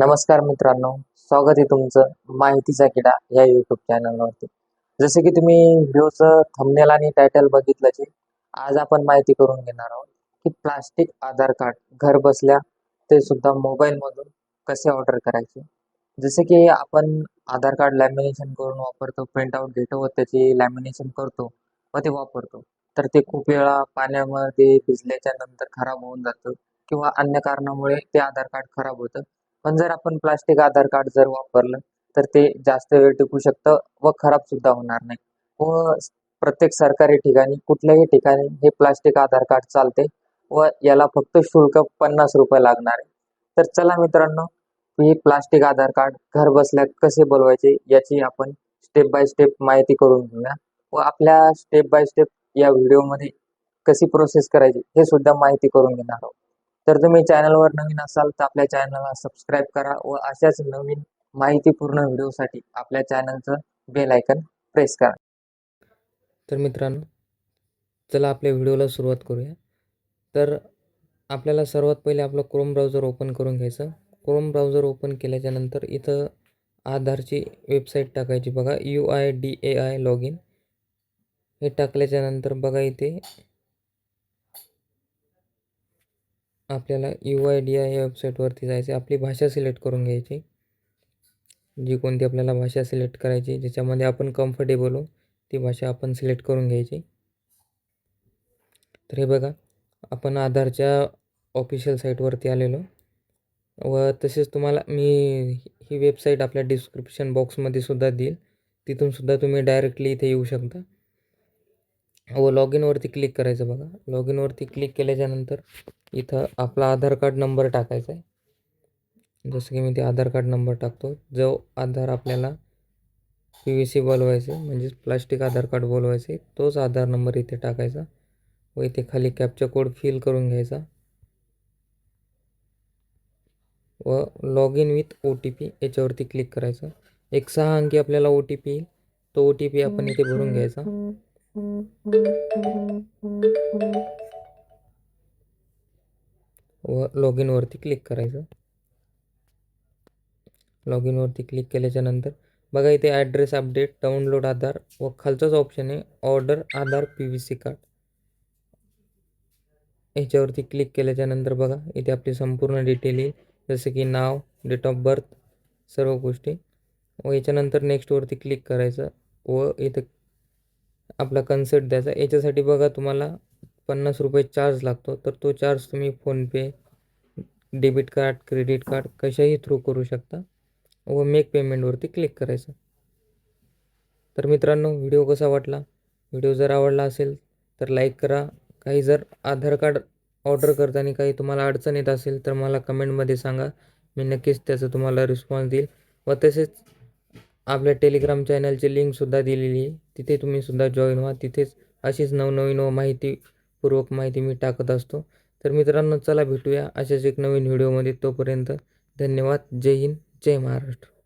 नमस्कार मित्रांनो स्वागत आहे तुमचं माहितीचा किडा या युट्यूब चॅनलवरती जसे की तुम्ही व्हिडिओचं थंबनेल आणि टायटल बघितलं आज आपण माहिती करून घेणार आहोत की प्लास्टिक आधार कार्ड घर बसल्या ते सुद्धा मोबाईलमधून कसे ऑर्डर करायचे. जसे की आपण आधार कार्ड लॅमिनेशन करून वापरतो प्रिंटआउट घेतो व त्याची लॅमिनेशन करतो व ते वापरतो. तर ते खूप वेळा पाण्यामध्ये भिजल्याच्या नंतर खराब होऊन जातं किंवा अन्य कारणामुळे ते आधार कार्ड खराब होतं. पण जर आपण प्लास्टिक आधार कार्ड जर वापरलं तर ते जास्त वेळ टिकू शकतं व खराब सुद्धा होणार नाही. व प्रत्येक सरकारी ठिकाणी कुठल्याही ठिकाणी हे प्लास्टिक आधार कार्ड चालते व याला फक्त शुल्क पन्नास रुपये लागणार आहे. तर चला मित्रांनो हे प्लास्टिक आधार कार्ड घर बसल्या कसे बनवायचे याची आपण स्टेप बाय स्टेप माहिती करून घेऊया. व आपल्या स्टेप बाय स्टेप या व्हिडिओमध्ये कशी प्रोसेस करायची हे सुद्धा माहिती करून घेणार आहोत. तर तुम्ही चॅनलवर नवीन असाल तर आपल्या चॅनलला सबस्क्राईब करा व अशाच नवीन माहितीपूर्ण व्हिडिओसाठी आपल्या चॅनलचं बेल आयकन प्रेस करा. तर मित्रांनो चला आपल्या व्हिडिओला सुरुवात करूया. तर आपल्याला सर्वात पहिले आपलं क्रोम ब्राउझर ओपन करून घ्यायचं. क्रोम ब्राउझर ओपन केल्याच्यानंतर इथं आधारची वेबसाईट टाकायची. बघा U I D A I log in हे टाकल्याच्या नंतर बघा इथे आपल्याला यू आय डी आय या वेबसाईटवरती जायचं आपली भाषा सिलेक्ट करून घ्यायची. जी कोणती आपल्याला भाषा सिलेक्ट करायची ज्याच्यामध्ये आपण कम्फर्टेबल हो ती भाषा आपण सिलेक्ट करून घ्यायची. तर हे बघा आपण आधारच्या ऑफिशियल साईटवरती आलेलो. व तसेच तुम्हाला मी ही वेबसाईट आपल्या डिस्क्रिप्शन बॉक्समध्ये सुद्धा देईल. तिथून सुद्धा तुम्ही डायरेक्टली इथे येऊ शकता. व लॉग इनवरती क्लिक करायचं बघा. लॉग इनवरती क्लिक केल्याच्यानंतर इथं आपला आधार कार्ड नंबर टाकायचा आहे. जसं की मी ते आधार कार्ड नंबर टाकतो. जो आधार आपल्याला पी व्ही सी बोलवायचे म्हणजेच प्लास्टिक आधार कार्ड बोलवायचे तोच आधार नंबर इथे टाकायचा. व इथे खाली कॅपचा कोड फिल करून घ्यायचा. व log in with O T P याच्यावरती क्लिक करायचं. एक सहा अंकी आपल्याला ओ टी पी येईल. तो ओ टी पी आपण इथे भरून घ्यायचा. व लॉग इनवरती क्लिक करायचं. लॉग इनवरती क्लिक केल्याच्यानंतर बघा इथे ॲड्रेस अपडेट डाउनलोड आधार व खालचाच ऑप्शन आहे order Aadhaar P V C card ह्याच्यावरती क्लिक केल्याच्यानंतर बघा इथे आपली संपूर्ण डिटेल येईल जसं की नाव डेट ऑफ बर्थ सर्व गोष्टी. व याच्यानंतर नेक्स्टवरती क्लिक करायचं व इथं आपला कन्सर्ट द्यायचा. याच्यासाठी बघा तुम्हाला पन्नास रुपये चार्ज लागतो. तर तो चार्ज तुम्ही PhonePe debit card credit card कशाही थ्रू करू शकता. व मेक पेमेंटवरती क्लिक करायचं. तर मित्रांनो व्हिडिओ कसा वाटला? व्हिडिओ जर आवडला असेल तर लाईक करा. काही जर आधार कार्ड ऑर्डर करताना काही तुम्हाला अडचण येत असेल तर मला कमेंटमध्ये सांगा. मी नक्कीच त्याचं तुम्हाला रिस्पॉन्स देईल. व तसेच आपल्या टेलिग्राम चॅनलची लिंकसुद्धा दिलेली आहे. तिथे तुम्ही सुद्धा जॉईन व्हा. तिथेच अशीच नवनवीन व माहितीपूर्वक माहिती मी टाकत असतो. तर मित्रांनो चला भेटूया अशाच एक नवीन व्हिडिओमध्ये तोपर्यंत धन्यवाद. जय हिंद. जय महाराष्ट्र.